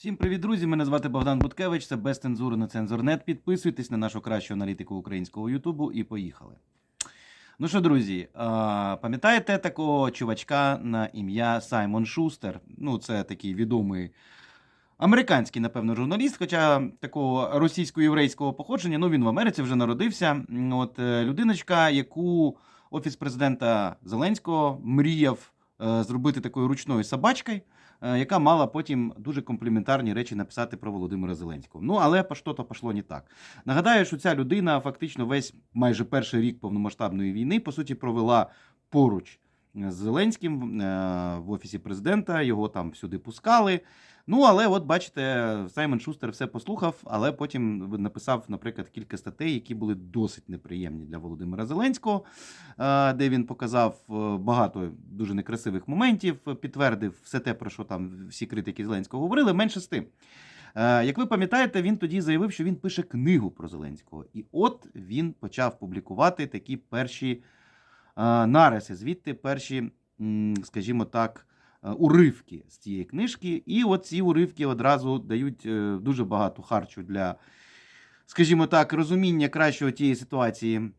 Всім привіт, друзі! Мене звати Богдан Буткевич. Це без цензури на цензорнет. Підписуйтесь на нашу кращу аналітику українського Ютубу і поїхали. Ну що, друзі, пам'ятаєте такого чувачка на ім'я Саймон Шустер? Ну, це такий відомий американський, напевно, журналіст, хоча такого російсько-єврейського походження. Ну, він в Америці вже народився. От е, людиночка, яку офіс президента Зеленського мріяв е, зробити такою ручною собачкою, яка мала потім дуже компліментарні речі написати про Володимира Зеленського. Ну, але що то пішло не так. Нагадаю, що ця людина фактично весь майже перший рік повномасштабної війни, по суті, провела поруч з Зеленським е, в офісі президента, його там всюди пускали. Ну, але от бачите, Саймон Шустер все послухав, але потім написав, наприклад, кілька статей, які були досить неприємні для Володимира Зеленського, е, де він показав е, багато дуже некрасивих моментів, підтвердив все те, про що там всі критики Зеленського говорили. Менше з тим. Е, Як ви пам'ятаєте, він тоді заявив, що він пише книгу про Зеленського. І от він почав публікувати такі перші нариси, звідти перші, скажімо так, уривки з цієї книжки. І от ці уривки одразу дають е, дуже багато харчу для, скажімо так, розуміння кращого тієї ситуації,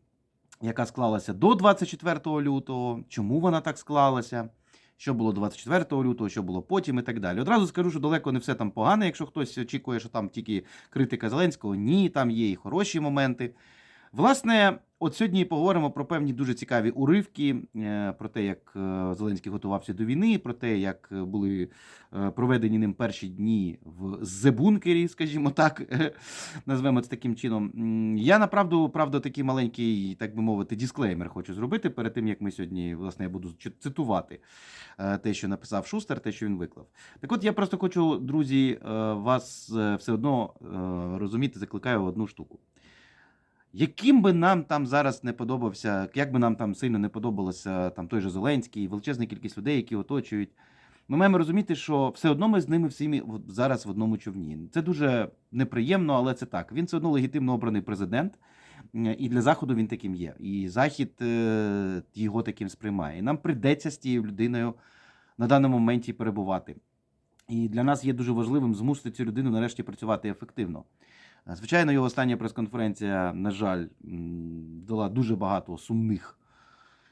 яка склалася до 24 лютого, чому вона так склалася. Що було 24 лютого, що було потім і так далі. Одразу скажу, що далеко не все там погане, якщо хтось очікує, що там тільки критика Зеленського. Ні, там є і хороші моменти. Власне, от сьогодні поговоримо про певні дуже цікаві уривки, е, про те, як е, Зеленський готувався до війни, про те, як е, були проведені ним перші дні в Зебункері, скажімо так, назвемо це таким чином. Я направду, правда, такий маленький, так би мовити, дисклеймер хочу зробити перед тим, як ми сьогодні, власне, я буду цитувати те, що написав Шустер, те, що він виклав. Так от я просто хочу, друзі, вас все одно розуміти, закликаю одну штуку. Яким би нам там зараз не подобався, як би нам там сильно не подобалося там той же Зеленський, величезна кількість людей, які оточують, ми маємо розуміти, що все одно ми з ними всіми зараз в одному човні. Це дуже неприємно, але це так. Він все одно легітимно обраний президент, і для заходу він таким є. І захід е, його таким сприймає. І нам прийдеться з тією людиною на даному моменті перебувати. І для нас є дуже важливим змусити цю людину нарешті працювати ефективно. Е, Звичайно, його остання прес-конференція, на жаль, дала дуже багато сумних,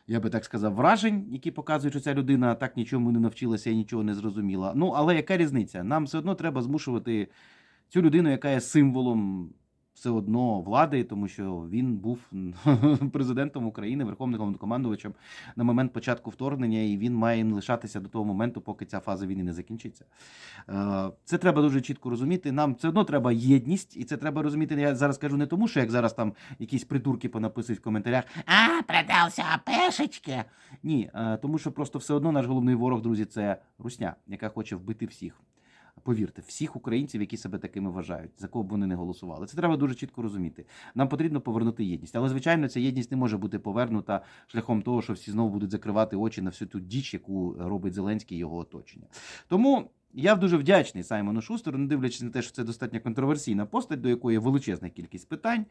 я би так сказав, вражень, які показують, що ця людина так нічому не навчилася і нічого не зрозуміла. Ну, але яка різниця? Нам все одно треба змушувати цю людину, яка є символом все одно влади, тому що він був президентом України, верховним головнокомандувачем на момент початку вторгнення, і він має лишатися до того моменту, поки ця фаза війни не закінчиться. Е, Це треба дуже чітко розуміти. Нам все одно треба єдність, і це треба розуміти. Я зараз кажу не тому, що як зараз там якісь придурки понаписують в коментарях, а продався пешечки. Ні, е, тому що просто все одно наш головний ворог, друзі, це русня, яка хоче вбити всіх. Повірте, всіх українців, які себе такими вважають, за кого б вони не голосували. Це треба дуже чітко розуміти. Нам потрібно повернути єдність. Але, звичайно, ця єдність не може бути повернута шляхом того, що всі знову будуть закривати очі на всю ту діч, яку робить Зеленський і його оточення. Тому я дуже вдячний Саймону Шустеру, не дивлячись на те, що це достатньо контроверсійна постать, до якої є величезна кількість питань.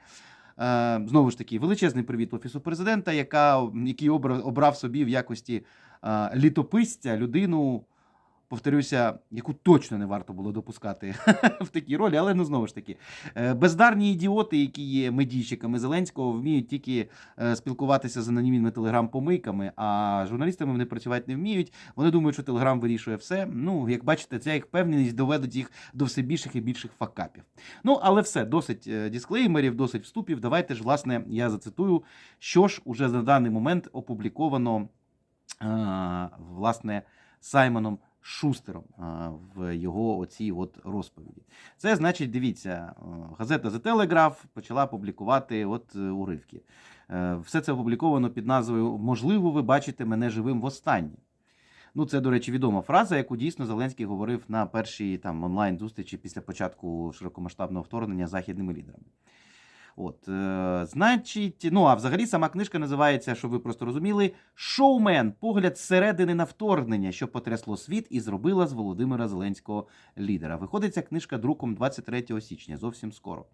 Е, Знову ж таки, величезний привіт офісу президента, яка, який обрав, собі в якості е, літописця людину. Повторюся, яку точно не варто було допускати в такій ролі, але ну знову ж таки, е, бездарні ідіоти, які є медійщиками Зеленського, вміють тільки е, спілкуватися з анонімними телеграм-помийками, а журналістами вони працювати не вміють. Вони думають, що телеграм вирішує все. Ну, як бачите, ця їх впевненість доведуть їх до все більших і більших факапів. Ну, але все, досить е, дисклеймерів, досить вступів. Давайте ж, власне, я зацитую, що ж уже на даний момент опубліковано власне Саймоном. Шустером в його оцій от розповіді. Це значить, дивіться, е, газета The Telegraph почала публікувати от е, уривки. Е, Все це опубліковано під назвою Можливо, ви бачите мене живим востаннє. Ну, це, до речі, відома фраза, яку дійсно Зеленський говорив на першій там онлайн-зустрічі після початку широкомасштабного вторгнення західними лідерами. От, е, значить, ну а взагалі сама книжка називається, щоб ви просто розуміли, Шоумен. Погляд зсередини на вторгнення, що потрясло світ і зробила з Володимира Зеленського лідера. Виходить ця книжка друком 23 січня, зовсім скоро.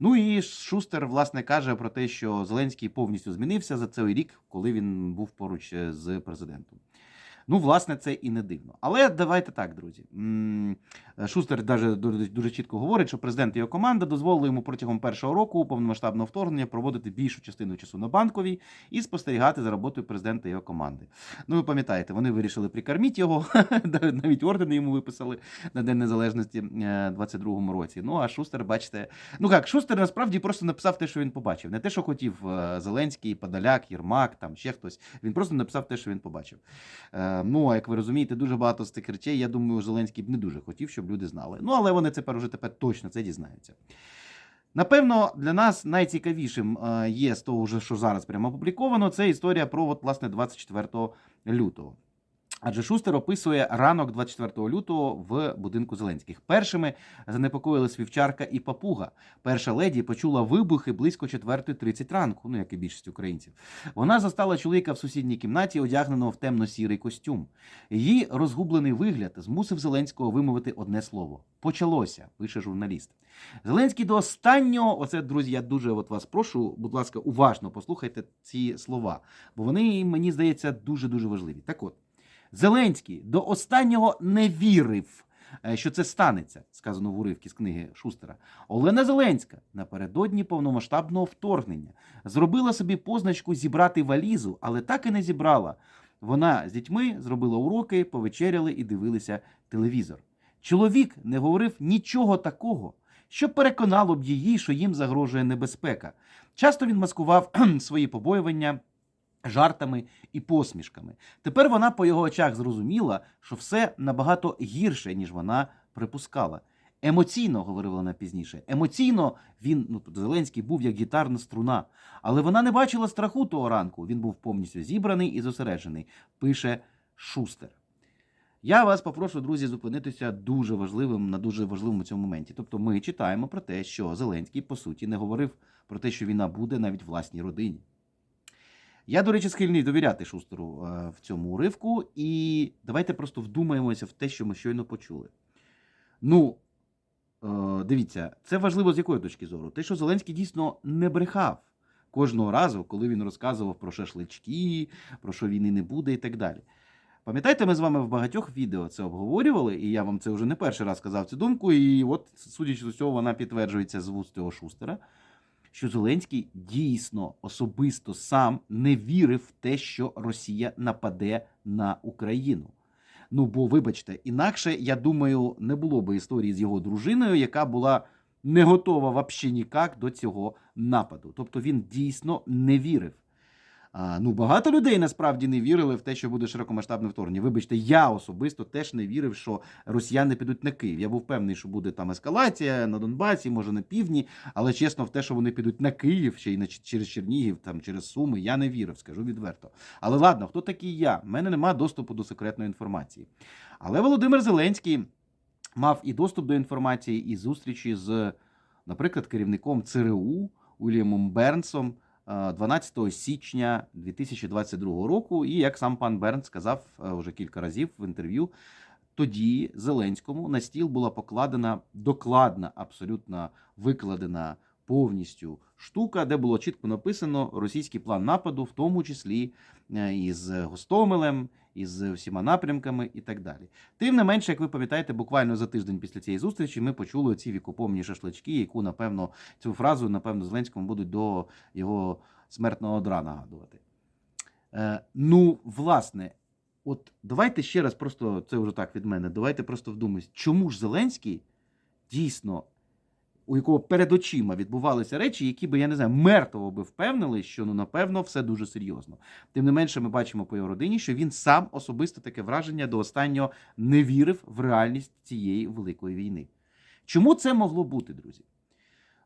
Ну і Шустер, власне, каже про те, що Зеленський повністю змінився за цей рік, коли він був поруч е, з президентом. Ну, власне, це і не дивно. Але давайте так, друзі. Шустер даже дуже, чітко говорить, що президент і його команда дозволили йому протягом першого року повномасштабного вторгнення проводити більшу частину часу на банковій і спостерігати за роботою президента і його команди. Ну, ви пам'ятаєте, вони вирішили прикормити його, навіть ордени йому виписали на День Незалежності е, 22-му році. Ну, а Шустер, бачите, ну як, Шустер насправді просто написав те, що він побачив. Не те, що хотів е, Зеленський, Подоляк, Єрмак, там ще хтось. Він просто написав те, що він побачив. Ну, а як ви розумієте, дуже багато з цих речей, я думаю, Зеленський б не дуже хотів, щоб люди знали. Ну, але вони тепер уже тепер точно це дізнаються. Напевно, для нас найцікавішим е, є з того, що зараз прямо опубліковано, це історія про от, власне 24 лютого. Адже Шустер описує ранок 24 лютого в будинку Зеленських. Першими занепокоїли вівчарка і папуга. Перша леді почула вибухи близько 4.30 ранку, ну як і більшість українців. Вона застала чоловіка в сусідній кімнаті, одягненого в темно-сірий костюм. Її розгублений вигляд змусив Зеленського вимовити одне слово: почалося, пише журналіст. Зеленський до останнього, оце друзі, я дуже от вас прошу, будь ласка, уважно послухайте ці слова, бо вони мені здається дуже дуже важливі. Так от. Зеленський до останнього не вірив, е, що це станеться, сказано в уривці з книги Шустера. Олена Зеленська напередодні повномасштабного вторгнення зробила собі позначку зібрати валізу, але так і не зібрала. Вона з дітьми зробила уроки, повечеряли і дивилися телевізор. Чоловік не говорив нічого такого, що переконало б її, що їм загрожує небезпека. Часто він маскував свої побоювання жартами і посмішками. Тепер вона по його очах зрозуміла, що все набагато гірше, ніж вона припускала. Емоційно, говорила вона пізніше, емоційно він, ну тут Зеленський, був як гітарна струна, але вона не бачила страху того ранку. Він був повністю зібраний і зосереджений, пише Шустер. Я вас попрошу, друзі, зупинитися дуже важливим на дуже важливому цьому моменті. Тобто, ми читаємо про те, що Зеленський, по суті, не говорив про те, що війна буде навіть власній родині. Я, до речі, схильний довіряти Шустеру е, в цьому уривку, і давайте просто вдумаємося в те, що ми щойно почули. Ну, е, дивіться, це важливо з якої точки зору? Те, що Зеленський дійсно не брехав кожного разу, коли він розказував про шашлички, про що війни не буде і так далі. Пам'ятаєте, ми з вами в багатьох відео це обговорювали, і я вам це вже не перший раз сказав цю думку, і от, судячи з цього, вона підтверджується з вуст цього Шустера що Зеленський дійсно особисто сам не вірив в те, що Росія нападе на Україну. Ну бо, вибачте, інакше, я думаю, не було би історії з його дружиною, яка була не готова взагалі ніяк до цього нападу. Тобто він дійсно не вірив. Ну, багато людей насправді не вірили в те, що буде широкомасштабне вторгнення. Вибачте, я особисто теж не вірив, що росіяни підуть на Київ. Я був певний, що буде там ескалація на Донбасі, може на півдні, але чесно, в те, що вони підуть на Київ ще й на через Чернігів, там через Суми, я не вірив, скажу відверто. Але ладно, хто такий я? У мене немає доступу до секретної інформації. Але Володимир Зеленський мав і доступ до інформації, і зустрічі з, наприклад, керівником ЦРУ Уільямом Бернсом. 12 січня 2022 року, і як сам пан Берн сказав вже кілька разів в інтерв'ю, тоді Зеленському на стіл була покладена докладна, абсолютно викладена повністю штука, де було чітко написано російський план нападу, в тому числі е, із Гостомелем, із всіма напрямками і так далі. Тим не менше, як ви пам'ятаєте, буквально за тиждень після цієї зустрічі ми почули ці вікопомні шашлички, яку, напевно, цю фразу, напевно, Зеленському будуть до його смертного одра нагадувати. Е, Ну, власне, от давайте ще раз просто це вже так від мене. Давайте просто вдумаємось, чому ж Зеленський дійсно у якого перед очима відбувалися речі, які би, я не знаю, мертвого би впевнили, що ну напевно все дуже серйозно. Тим не менше, ми бачимо по його родині, що він сам особисто таке враження до останнього не вірив в реальність цієї великої війни. Чому це могло бути, друзі?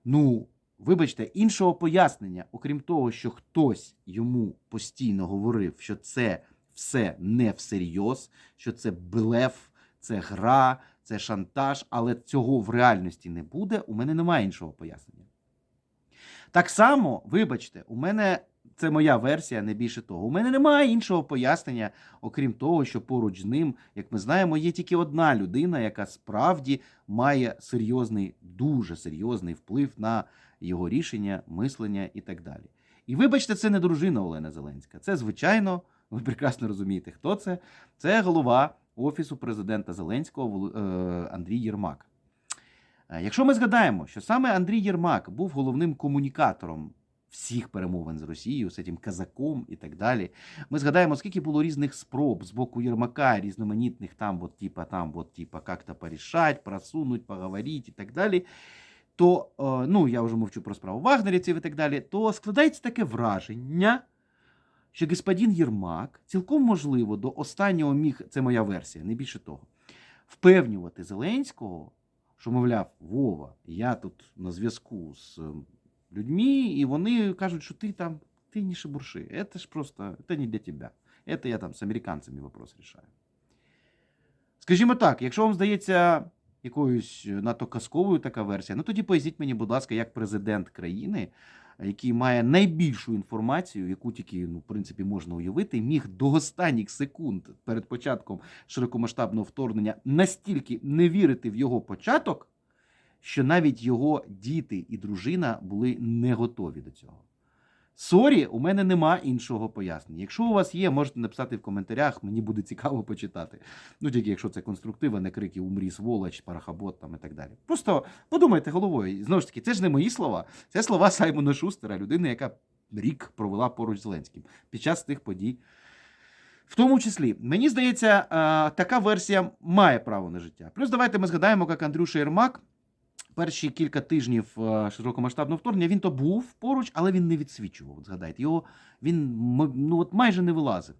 Ну, вибачте, іншого пояснення, окрім того, що хтось йому постійно говорив, що це все не всерйоз, що це блеф, це гра, це шантаж, але цього в реальності не буде. У мене немає іншого пояснення. Так само, вибачте, у мене це моя версія, не більше того. У мене немає іншого пояснення, окрім того, що поруч з ним, як ми знаємо, є тільки одна людина, яка справді має серйозний, дуже серйозний вплив на його рішення, мислення і так далі. І вибачте, це не дружина Олена Зеленська, це звичайно Ви прекрасно розумієте, хто це? Це голова Офісу президента Зеленського е, Андрій Єрмак. Е, Якщо ми згадаємо, що саме Андрій Єрмак був головним комунікатором всіх перемовин з Росією, з цим казаком і так далі, ми згадаємо, скільки було різних спроб з боку Єрмака, різноманітних там, от, типа, там, от, типа, як-то порішать, просунуть, поговорити і так далі. То, е, ну, я вже мовчу про справу вагнерівців і так далі, то складається таке враження, що господин Єрмак цілком можливо до останнього міг, це моя версія, не більше того, впевнювати Зеленського, що, мовляв, Вова, я тут на зв'язку з ем, людьми, і вони кажуть, що ти там, ти не шебурши, це ж просто, це не для тебе. Це я там з американцями вопрос рішаю. Скажімо так, якщо вам здається якоюсь надто казковою така версія, ну тоді поясніть мені, будь ласка, як президент країни, який має найбільшу інформацію, яку тільки ну, в принципі можна уявити, міг до останніх секунд перед початком широкомасштабного вторгнення настільки не вірити в його початок, що навіть його діти і дружина були не готові до цього. Сорі, у мене нема іншого пояснення. Якщо у вас є, можете написати в коментарях, мені буде цікаво почитати. Ну, тільки якщо це конструктив, а не крики умрі, сволоч, парахабот там і так далі. Просто подумайте головою. Знову ж таки, це ж не мої слова, це слова Саймона Шустера, людини, яка рік провела поруч з Зеленським під час тих подій. В тому числі, мені здається, така версія має право на життя. Плюс давайте ми згадаємо, як Андрюша Єрмак перші кілька тижнів е, широкомасштабного вторгнення він то був поруч, але він не відсвічував. От Згадайте, його він ну, от майже не вилазив.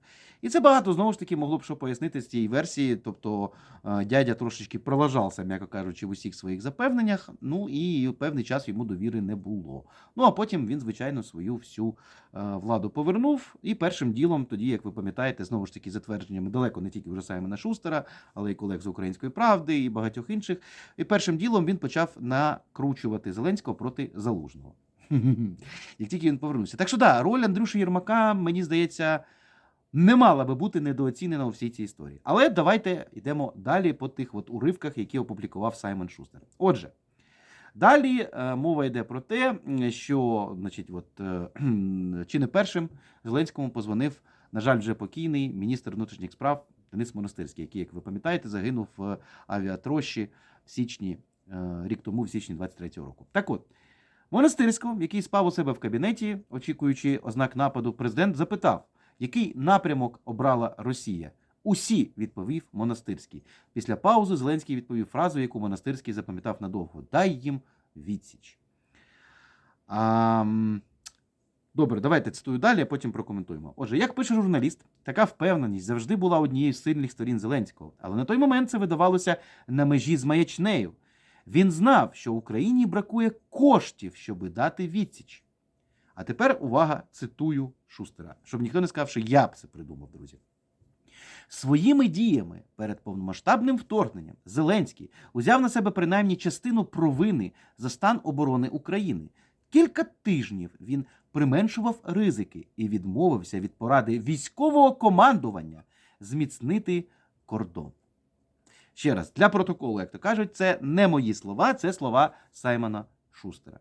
І це багато знову ж таки могло б що пояснити з цієї версії. Тобто е, дядя трошечки пролажався, м'яко кажучи, в усіх своїх запевненнях. Ну і певний час йому довіри не було. Ну а потім він, звичайно, свою всю е, владу повернув. І першим ділом, тоді, як ви пам'ятаєте, знову ж таки, затвердженнями далеко не тільки вже Саймона Шустера, але й колег з Української правди і багатьох інших. І першим ділом він почав накручувати Зеленського проти Залужного. Як тільки він повернувся. Так що да, роль Андрюші Єрмака, мені здається, не мала би бути недооцінена у всій цій історії. Але давайте йдемо далі по тих от уривках, які опублікував Саймон Шустер. Отже. Далі е, мова йде про те, що, значить, от, е, чи не першим Зеленському позвонив, на жаль, вже покійний міністр внутрішніх справ Денис Монастирський, який, як ви пам'ятаєте, загинув в авіатрощі в січні, е, рік тому, в січні 23-го року. Так от, Монастирського, який спав у себе в кабінеті, очікуючи ознак нападу, президент запитав, який напрямок обрала Росія. Усі відповів Монастирський. Після паузи Зеленський відповів фразу, яку Монастирський запам'ятав надовго: Дай їм відсіч. А, добре, давайте цитую далі, а потім прокоментуємо. Отже, як пише журналіст, така впевненість завжди була однією з сильних сторін Зеленського. Але на той момент це видавалося на межі з маячнею. Він знав, що Україні бракує коштів, щоби дати відсіч. А тепер увага, цитую Шустера, щоб ніхто не сказав, що я б це придумав, друзі. Своїми діями перед повномасштабним вторгненням Зеленський узяв на себе принаймні частину провини за стан оборони України. Кілька тижнів він применшував ризики і відмовився від поради військового командування зміцнити кордон. Ще раз, для протоколу, як то кажуть, це не мої слова, це слова Саймона Шустера.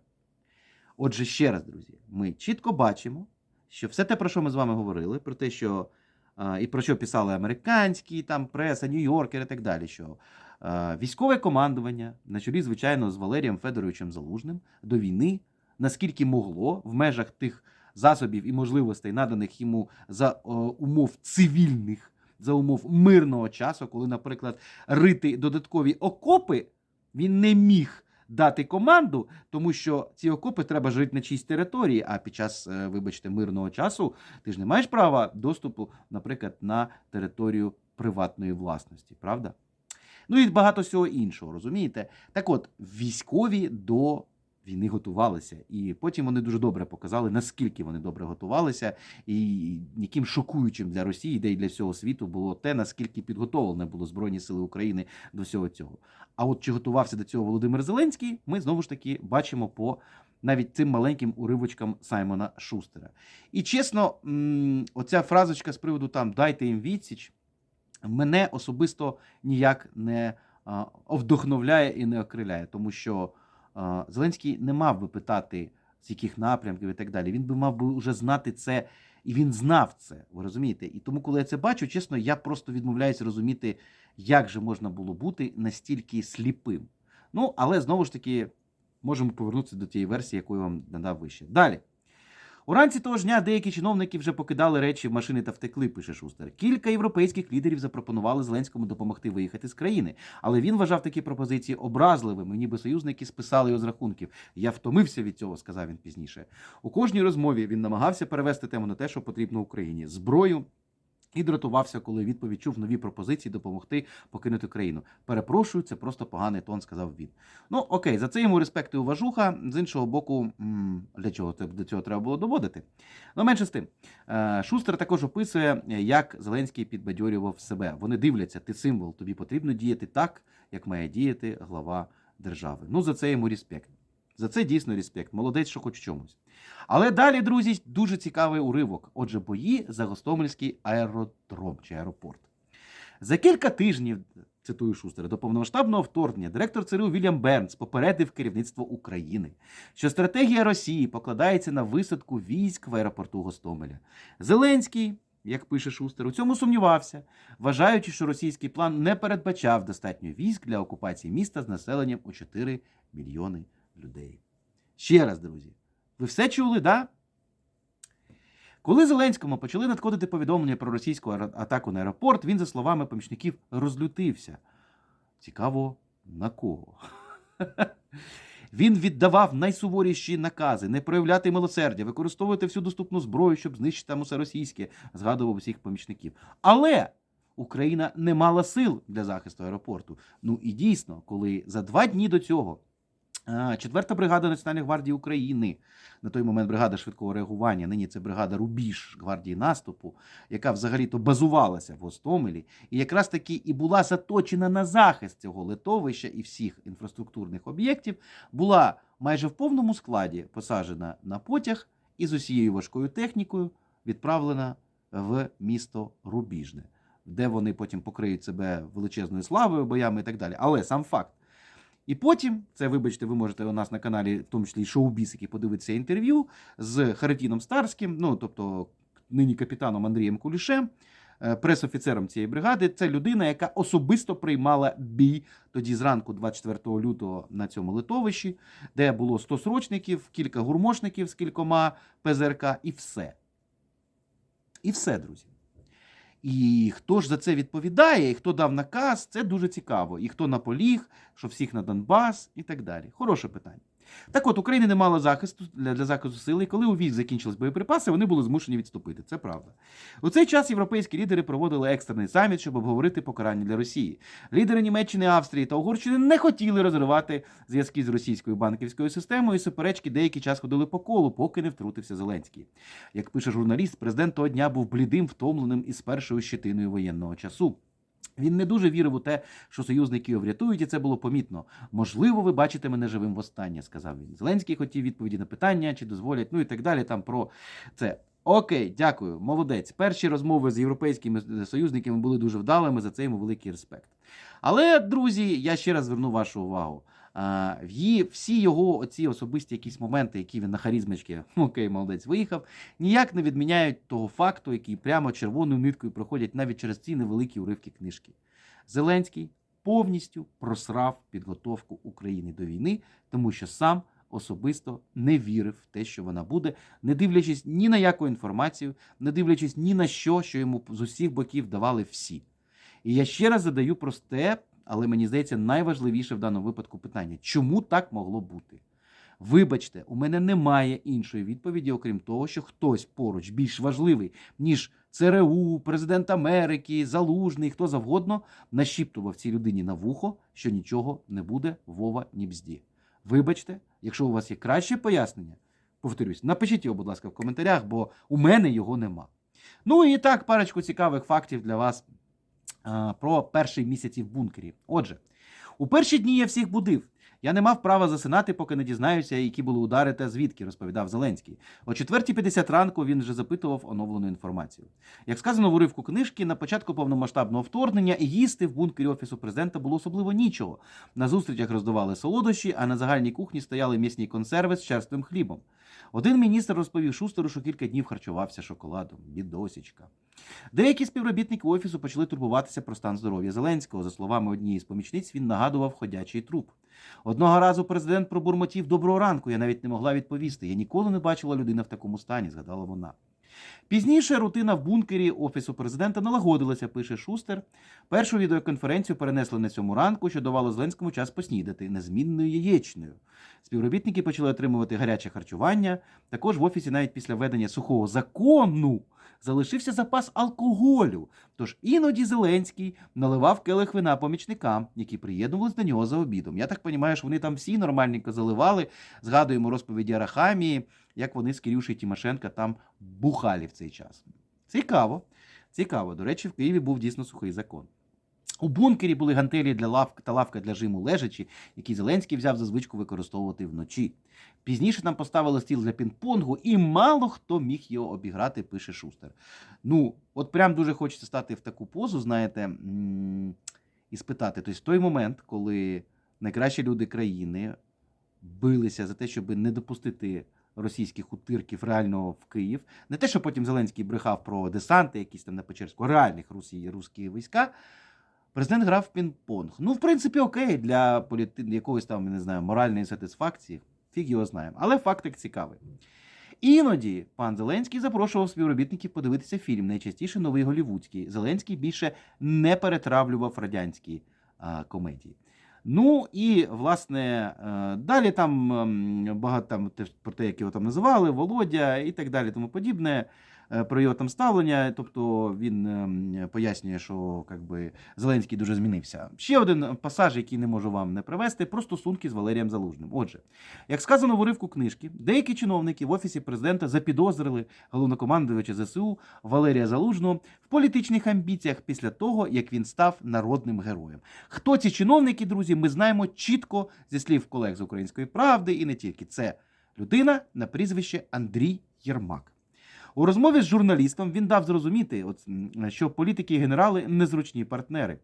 Отже, ще раз, друзі, ми чітко бачимо, що все те, про що ми з вами говорили, про те, що і про що писали американські там преса, Нью-Йоркер і так далі. Що військове командування на чолі, звичайно, з Валерієм Федоровичем Залужним до війни, наскільки могло, в межах тих засобів і можливостей, наданих йому за умов цивільних, за умов мирного часу, коли, наприклад, рити додаткові окопи, він не міг. Дати команду, тому що ці окопи треба жити на чиїсь території. А під час, е, вибачте, мирного часу ти ж не маєш права доступу, наприклад, на територію приватної власності, правда? Ну і багато всього іншого, розумієте? Так от, військові до війни готувалися, і потім вони дуже добре показали, наскільки вони добре готувалися, і яким шокуючим для Росії, де й для всього світу було те, наскільки підготовлене було Збройні Сили України до всього цього. А от чи готувався до цього Володимир Зеленський, ми знову ж таки бачимо по навіть цим маленьким уривочкам Саймона Шустера. І чесно, оця фразочка з приводу там дайте їм відсіч мене особисто ніяк не вдохновляє і не окриляє, тому що Зеленський не мав би питати, з яких напрямків і так далі. Він би мав би вже знати це І він знав це, ви розумієте? І тому, коли я це бачу, чесно, я просто відмовляюся розуміти, як же можна було бути настільки сліпим. Ну, але знову ж таки, можемо повернутися до тієї версії, яку я вам надав вище. Далі. Уранці того ж дня деякі чиновники вже покидали речі в машини та втекли, пише Шустер. Кілька європейських лідерів запропонували Зеленському допомогти виїхати з країни, але він вважав такі пропозиції образливими, ніби союзники списали його з рахунків. Я втомився від цього, сказав він пізніше. У кожній розмові він намагався перевести тему на те, що потрібно Україні зброю. І дратувався, коли відповідь чув нові пропозиції допомогти покинути країну. Перепрошую, це просто поганий тон, сказав він. Ну окей, за це йому респект і уважуха. З іншого боку, для чого це до цього треба було доводити? Ну, менше з тим. Е, Шустер також описує, як Зеленський підбадьорював себе. Вони дивляться, ти символ, тобі потрібно діяти так, як має діяти глава держави. Ну, за це йому респект. За це дійсно респект. Молодець, що хоч чомусь. Але далі, друзі, дуже цікавий уривок. Отже, бої за Гостомельський аеродром чи аеропорт. За кілька тижнів, цитую Шустера, до повномасштабного вторгнення директор ЦРУ Вільям Бернс попередив керівництво України, що стратегія Росії покладається на висадку військ в аеропорту Гостомеля. Зеленський, як пише Шустер, у цьому сумнівався, вважаючи, що російський план не передбачав достатньо військ для окупації міста з населенням у 4 мільйони людей. Ще раз, друзі, ви все чули, да? Коли Зеленському почали надходити повідомлення про російську атаку на аеропорт, він, за словами помічників, розлютився. Цікаво, на кого? Він віддавав найсуворіші накази не проявляти милосердя, використовувати всю доступну зброю, щоб знищити там усе російське, згадував усіх помічників. Але Україна не мала сил для захисту аеропорту. Ну і дійсно, коли за два дні до цього Четверта бригада Національної гвардії України, на той момент бригада швидкого реагування, нині це бригада Рубіж гвардії наступу, яка взагалі-то базувалася в Гостомелі, і якраз таки і була заточена на захист цього литовища і всіх інфраструктурних об'єктів, була майже в повному складі посаджена на потяг і з усією важкою технікою відправлена в місто Рубіжне, де вони потім покриють себе величезною славою, боями і так далі. Але сам факт. І потім, це, вибачте, ви можете у нас на каналі, в тому числі і шоу-біс, який подивитися інтерв'ю з Харитіном Старським, ну тобто нині капітаном Андрієм Кулішем, е, пресофіцером цієї бригади. Це людина, яка особисто приймала бій тоді зранку, 24 лютого, на цьому литовищі, де було 100 срочників, кілька гурмошників з кількома ПЗРК, і все. І все, друзі. І хто ж за це відповідає, і хто дав наказ, це дуже цікаво. І хто наполіг, що всіх на Донбас і так далі. Хороше питання. Так от, Україна не мала захисту для, для захисту сили, і коли у військ закінчились боєприпаси, вони були змушені відступити. Це правда. У цей час європейські лідери проводили екстрений саміт, щоб обговорити покарання для Росії. Лідери Німеччини, Австрії та Угорщини не хотіли розривати зв'язки з російською банківською системою, і суперечки деякий час ходили по колу, поки не втрутився Зеленський. Як пише журналіст, президент того дня був блідим, втомленим із першою щитиною воєнного часу. Він не дуже вірив у те, що союзники його врятують, і це було помітно. Можливо, ви бачите мене живим востаннє, сказав він. Зеленський хотів відповіді на питання, чи дозволять, ну і так далі. Там про це. Окей, дякую, молодець. Перші розмови з європейськими союзниками були дуже вдалими. За це йому великий респект. Але, друзі, я ще раз зверну вашу увагу. Її, всі його оці особисті якісь моменти, які він на харізмочки, окей, молодець, виїхав, ніяк не відміняють того факту, який прямо червоною ниткою проходять навіть через ці невеликі уривки книжки. Зеленський повністю просрав підготовку України до війни, тому що сам особисто не вірив в те, що вона буде, не дивлячись ні на яку інформацію, не дивлячись ні на що, що йому з усіх боків давали всі. І я ще раз задаю просте, але мені здається, найважливіше в даному випадку питання: чому так могло бути? Вибачте, у мене немає іншої відповіді, окрім того, що хтось поруч більш важливий, ніж ЦРУ, президент Америки, Залужний, хто завгодно, нашіптував цій людині на вухо, що нічого не буде, Вова ні бзді. Вибачте, якщо у вас є краще пояснення, повторюсь, напишіть його, будь ласка, в коментарях, бо у мене його нема. Ну і так, парочку цікавих фактів для вас про перші місяці в бункері. Отже, у перші дні я всіх будив. Я не мав права засинати, поки не дізнаюся, які були удари та звідки, розповідав Зеленський. О 4.50 ранку він вже запитував оновлену інформацію. Як сказано в уривку книжки, на початку повномасштабного вторгнення їсти в бункері офісу президента було особливо нічого. На зустрічах роздавали солодощі, а на загальній кухні стояли м'ясні консерви з черствим хлібом. Один міністр розповів Шустеру, що кілька днів харчувався шоколадом. Бідосічка. Деякі співробітники офісу почали турбуватися про стан здоров'я Зеленського. За словами однієї з помічниць, він нагадував ходячий труп. Одного разу президент пробурмотів доброго ранку. Я навіть не могла відповісти. Я ніколи не бачила людину в такому стані, згадала вона. Пізніше рутина в бункері офісу президента налагодилася, пише Шустер. Першу відеоконференцію перенесли на цьому ранку, що давало Зеленському час поснідати незмінною яєчнею. Співробітники почали отримувати гаряче харчування. Також в офісі, навіть після введення сухого закону, залишився запас алкоголю. Тож іноді Зеленський наливав келих вина помічникам, які приєднувалися до нього за обідом. Я так розумію, що вони там всі нормальненько заливали. Згадуємо розповіді Арахамії, як вони з Кирюшею Тимошенка там бухали в цей час. Цікаво. Цікаво. До речі, в Києві був дійсно сухий закон. У бункері були гантелі для лавк та лавка для жиму лежачі, які Зеленський взяв за звичку використовувати вночі. Пізніше там поставили стіл для пінг-понгу, і мало хто міг його обіграти, пише Шустер. Ну, от прям дуже хочеться стати в таку позу, знаєте, і спитати. Тобто, в той момент, коли найкращі люди країни билися за те, щоб не допустити російських утирків реально в Київ, не те, що потім Зеленський брехав про десанти, якісь там на Печерську, реальних русі, русські війська. Президент грав в пінг-понг. Ну, в принципі, окей, для політи... якоїсь там, не знаю, моральної сатисфакції. Фіг його знаємо. Але фактик цікавий. Іноді пан Зеленський запрошував співробітників подивитися фільм, найчастіше новий голівудський. Зеленський більше не перетравлював радянські а, комедії. Ну і власне е, далі там ем, багато там про те, як його там називали, Володя і так далі, тому подібне. Е, Про його там ставлення, тобто він ем, пояснює, що как би, Зеленський дуже змінився. Ще один пасаж, який не можу вам не привести, про стосунки з Валерієм Залужним. Отже, як сказано в уривку книжки, деякі чиновники в офісі президента запідозрили головнокомандувача ЗСУ Валерія Залужного в політичних амбіціях після того, як він став народним героєм. Хто ці чиновники, друзі, ми знаємо чітко зі слів колег з української правди, і не тільки це людина на прізвище Андрій Єрмак. У розмові з журналістом він дав зрозуміти, що політики і генерали незручні партнери.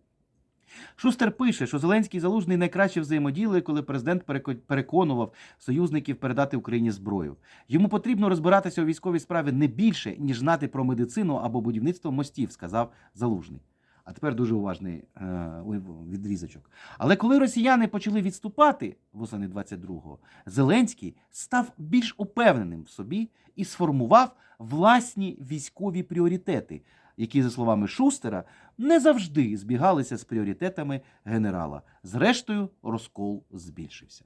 Шустер пише, що Зеленський і Залужний найкраще взаємодіяли, коли президент переконував союзників передати Україні зброю. Йому потрібно розбиратися у військовій справі не більше, ніж знати про медицину або будівництво мостів, сказав Залужний. А тепер дуже уважний е, відрізочок. Але коли росіяни почали відступати восени 22-го, Зеленський став більш упевненим в собі і сформував власні військові пріоритети, які, за словами Шустера, не завжди збігалися з пріоритетами генерала. Зрештою, розкол збільшився.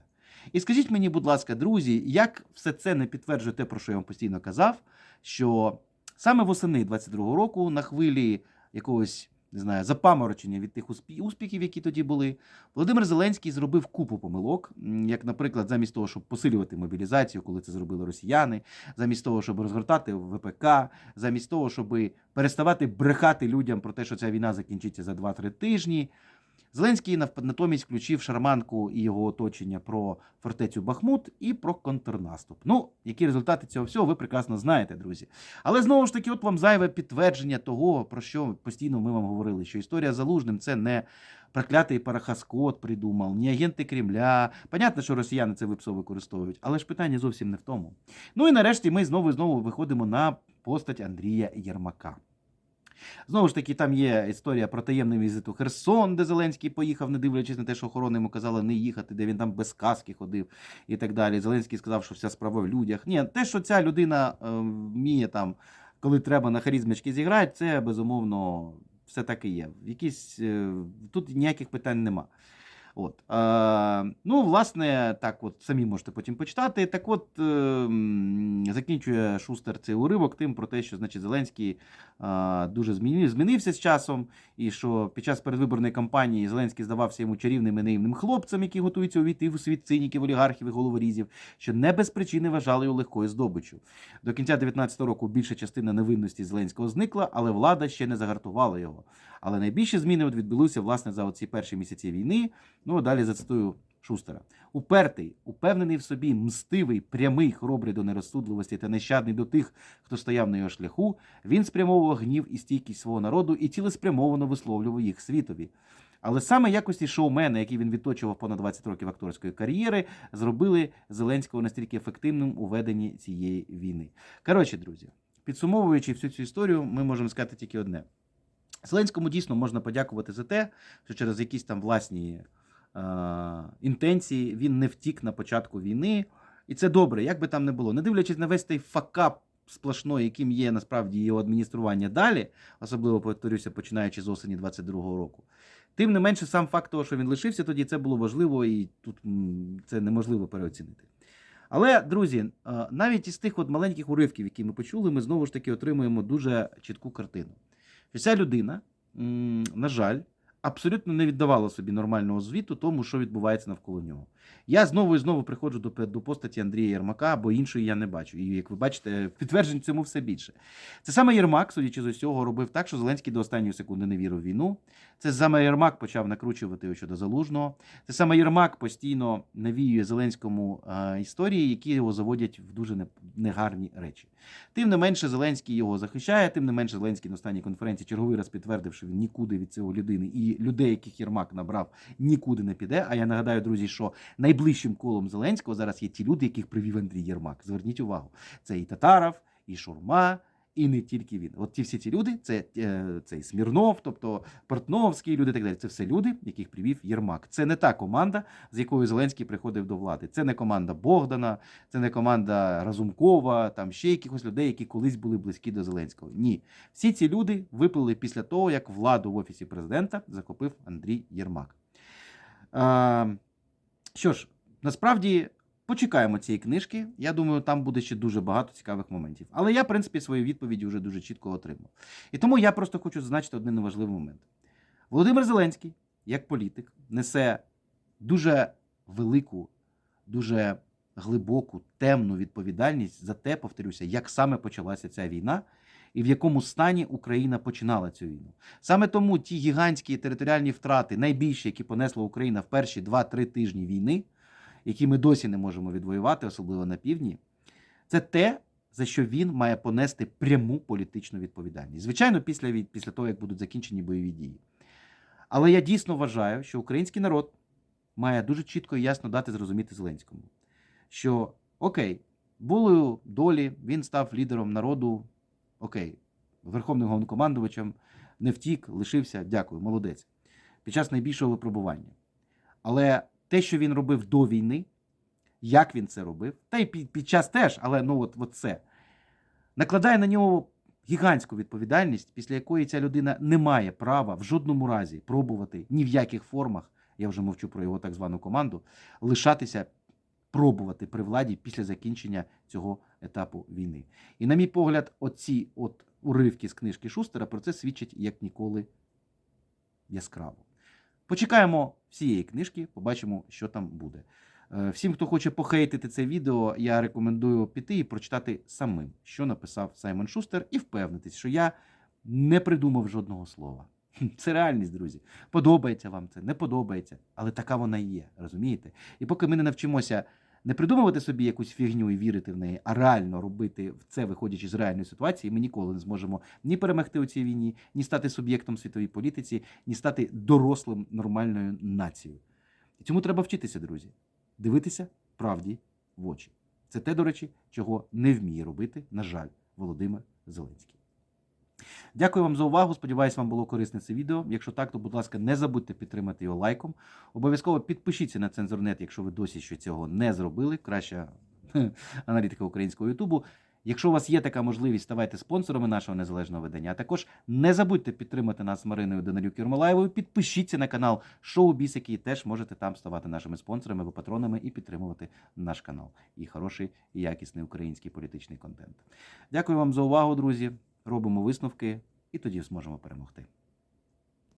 І скажіть мені, будь ласка, друзі, як все це не підтверджує те, про що я вам постійно казав, що саме восени 22-го року на хвилі якогось не знаю, запаморочення від тих успі- успіхів, які тоді були, Володимир Зеленський зробив купу помилок, як, наприклад, замість того, щоб посилювати мобілізацію, коли це зробили росіяни, замість того, щоб розгортати ВПК, замість того, щоб переставати брехати людям про те, що ця війна закінчиться за 2-3 тижні. Зеленський натомість включив шарманку і його оточення про фортецю Бахмут і про контрнаступ. Ну, які результати цього всього, ви прекрасно знаєте, друзі. Але знову ж таки, от вам зайве підтвердження того, про що постійно ми вам говорили, що історія залужним це не проклятий парахаскот придумав, ні агенти Кремля. Понятно, що росіяни це випсо використовують, але ж питання зовсім не в тому. Ну і нарешті ми знову і знову виходимо на постать Андрія Єрмака. Знову ж таки, там є історія про таємний візит у Херсон, де Зеленський поїхав, не дивлячись на те, що охорони йому казали не їхати, де він там без каски ходив і так далі. Зеленський сказав, що вся справа в людях. Ні, те, що ця людина е, вміє там, коли треба на харізмочки зіграти, це безумовно все так і є. Якісь, е, тут ніяких питань нема. От. Е, ну, власне, так, от самі можете потім почитати. Так от е, закінчує Шустер цей уривок тим про те, що значить, Зеленський е, дуже змінив, змінився з часом, і що під час передвиборної кампанії Зеленський здавався йому чарівним і наївним хлопцем, які готуються увійти в світ циніків, олігархів і головорізів, що не без причини вважали його легкою здобиччю. До кінця 19-го року більша частина невинності Зеленського зникла, але влада ще не загартувала його. Але найбільші зміни от відбулися власне за оці перші місяці війни. Ну, а далі зацитую Шустера. Упертий, упевнений в собі, мстивий, прямий, хоробрий до нерозсудливості та нещадний до тих, хто стояв на його шляху, він спрямовував гнів і стійкість свого народу і цілеспрямовано висловлював їх світові. Але саме якості шоумена, які він відточував понад 20 років акторської кар'єри, зробили Зеленського настільки ефективним у веденні цієї війни. Коротше, друзі, підсумовуючи всю цю історію, ми можемо сказати тільки одне: Зеленському дійсно можна подякувати за те, що через якісь там власні інтенції він не втік на початку війни. І це добре, як би там не було. Не дивлячись на весь той факап сплошной, яким є насправді його адміністрування далі, особливо повторюся, починаючи з осені 22-го року. Тим не менше, сам факт того, що він лишився тоді, це було важливо, і тут це неможливо переоцінити. Але, друзі, е, навіть із тих от маленьких уривків, які ми почули, ми знову ж таки отримуємо дуже чітку картину. Що ця людина, на жаль, абсолютно не віддавало собі нормального звіту тому, що відбувається навколо нього. Я знову і знову приходжу до, до постаті Андрія Єрмака, бо іншої я не бачу. І як ви бачите, підтверджень цьому все більше. Це саме Єрмак, судячи з усього, робив так, що Зеленський до останньої секунди не вірив в війну. Це саме Єрмак почав накручувати щодо залужного. Це саме Єрмак постійно навіює Зеленському історії, які його заводять в дуже не- негарні речі. Тим не менше, Зеленський його захищає, тим не менше, Зеленський на останній конференції черговий раз підтвердив, що він нікуди від цього людини і людей, яких Єрмак набрав, нікуди не піде. А я нагадаю, друзі, що найближчим колом Зеленського зараз є ті люди, яких привів Андрій Єрмак. Зверніть увагу, це і Татаров, і Шурма. І не тільки він. От ті всі ці люди, це е, цей Смірнов, тобто Портновський, люди так далі. Це все люди, яких привів Єрмак. Це не та команда, з якою Зеленський приходив до влади. Це не команда Богдана, це не команда Разумкова, там ще якихось людей, які колись були близькі до Зеленського. Ні, всі ці люди виплили після того, як владу в офісі президента захопив Андрій Єрмак. Що ж, насправді. Почекаємо цієї книжки. Я думаю, там буде ще дуже багато цікавих моментів. Але я, в принципі, свої відповіді вже дуже чітко отримав. І тому я просто хочу зазначити один неважливий момент. Володимир Зеленський, як політик, несе дуже велику, дуже глибоку, темну відповідальність за те, повторюся, як саме почалася ця війна і в якому стані Україна починала цю війну. Саме тому ті гігантські територіальні втрати, найбільші, які понесла Україна в перші 2-3 тижні війни, які ми досі не можемо відвоювати, особливо на півдні, це те, за що він має понести пряму політичну відповідальність. Звичайно, після, після того, як будуть закінчені бойові дії. Але я дійсно вважаю, що український народ має дуже чітко і ясно дати зрозуміти Зеленському, що окей, волею долі він став лідером народу, окей, верховним головнокомандувачем, не втік, лишився, дякую, молодець. Під час найбільшого випробування. Але те, що він робив до війни, як він це робив, та й під, під час теж, але ну от, от це накладає на нього гігантську відповідальність, після якої ця людина не має права в жодному разі пробувати ні в яких формах, я вже мовчу про його так звану команду, лишатися пробувати при владі після закінчення цього етапу війни. І, на мій погляд, оці от уривки з книжки Шустера про це свідчать як ніколи яскраво. Почекаємо всієї книжки, побачимо, що там буде. Е, Всім, хто хоче похейтити це відео, я рекомендую піти і прочитати самим, що написав Саймон Шустер, і впевнитись, що я не придумав жодного слова. Це реальність, друзі. Подобається вам це, не подобається, але така вона і є, розумієте? І поки ми не навчимося не придумувати собі якусь фігню і вірити в неї, а реально робити це, виходячи з реальної ситуації, ми ніколи не зможемо ні перемогти у цій війні, ні стати суб'єктом світовій політиці, ні стати дорослим нормальною нацією. І цьому треба вчитися, друзі. Дивитися правді в очі. Це те, до речі, чого не вміє робити, на жаль, Володимир Зеленський. Дякую вам за увагу. Сподіваюсь, вам було корисне це відео. Якщо так, то, будь ласка, не забудьте підтримати його лайком. Обов'язково підпишіться на Цензорнет, якщо ви досі ще цього не зробили. Краща аналітика українського Ютубу. Якщо у вас є така можливість, ставайте спонсорами нашого незалежного видання. А також не забудьте підтримати нас з Мариною Данилюк Юрмалаєвою. Підпишіться на канал Шоу Біс, який теж можете там ставати нашими спонсорами або патронами і підтримувати наш канал. І хороший і якісний український політичний контент. Дякую вам за увагу, друзі. Робимо висновки, і тоді зможемо перемогти.